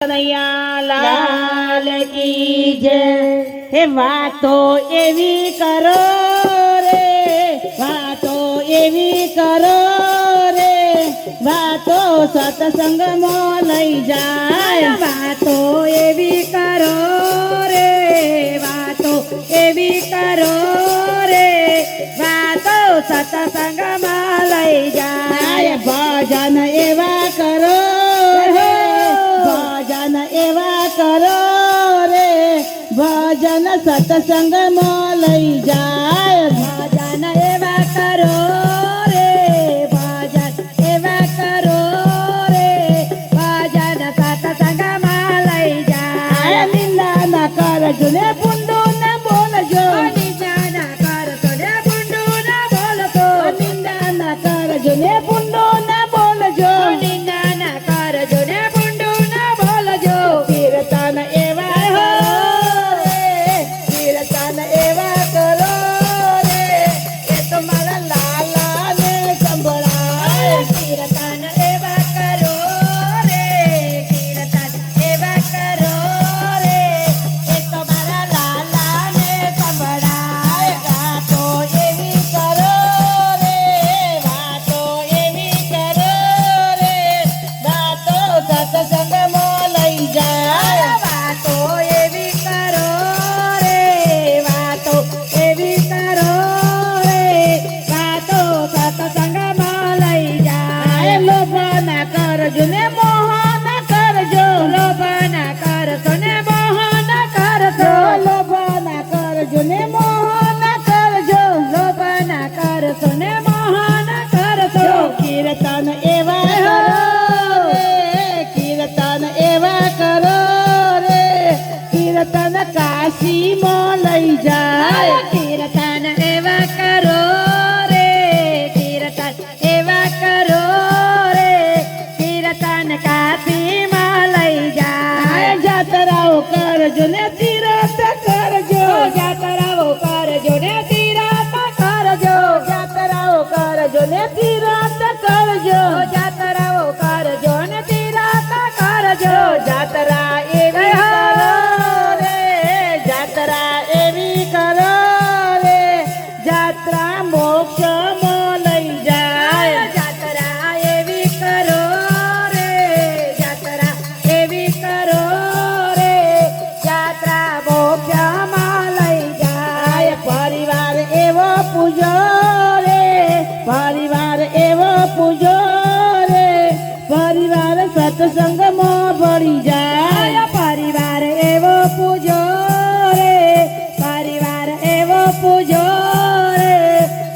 લાલ કી જય. હે વાતો એવી કરો રે વાતો એવી કરો રે. વાતો સત્સંગમાં લઈ જાય. વાતો એવી કરો રે વાતો એવી કરો રે. વાતો સત્સંગમાં લઈ જાય. ભજન એવા સત્સંગમાં લઈ જાય. ભજન એવા કરો. કરજો ને મોહ કરજો લોભ ના કરશો ને કરશો. લોભાના કરજો ને મોહ કરજો લોભ ના કરશો ને કરશો. કીર્તન એવા કરો. કીર્તન એવા કરો રે. કીર્તન કાશીમાં લઈ જાય. કરજો સત્સંગમાં પડી જાય. પરિવાર એવો પૂજો રે, પરિવાર એવો પૂજો રે,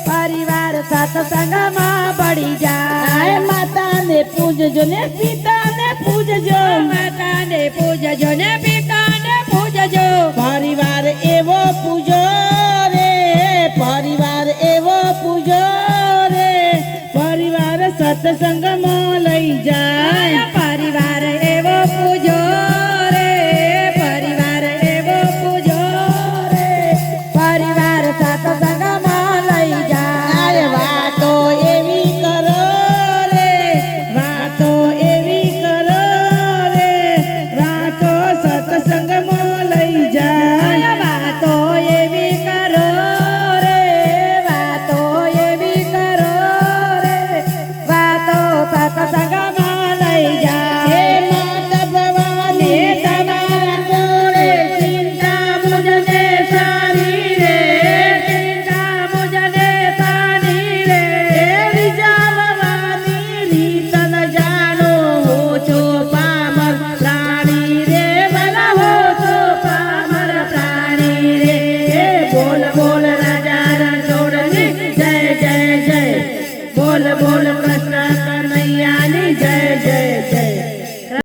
પરિવાર સત્સંગમાં પડી જાય. માતાને પૂજજો ને પિતાને પૂજજો. માતાને પૂજજો ને પિતાને પૂજજો. પરિવાર એવો પૂજો રે, પરિવાર એવો પૂજો રે, પરિવાર સત્સંગમાં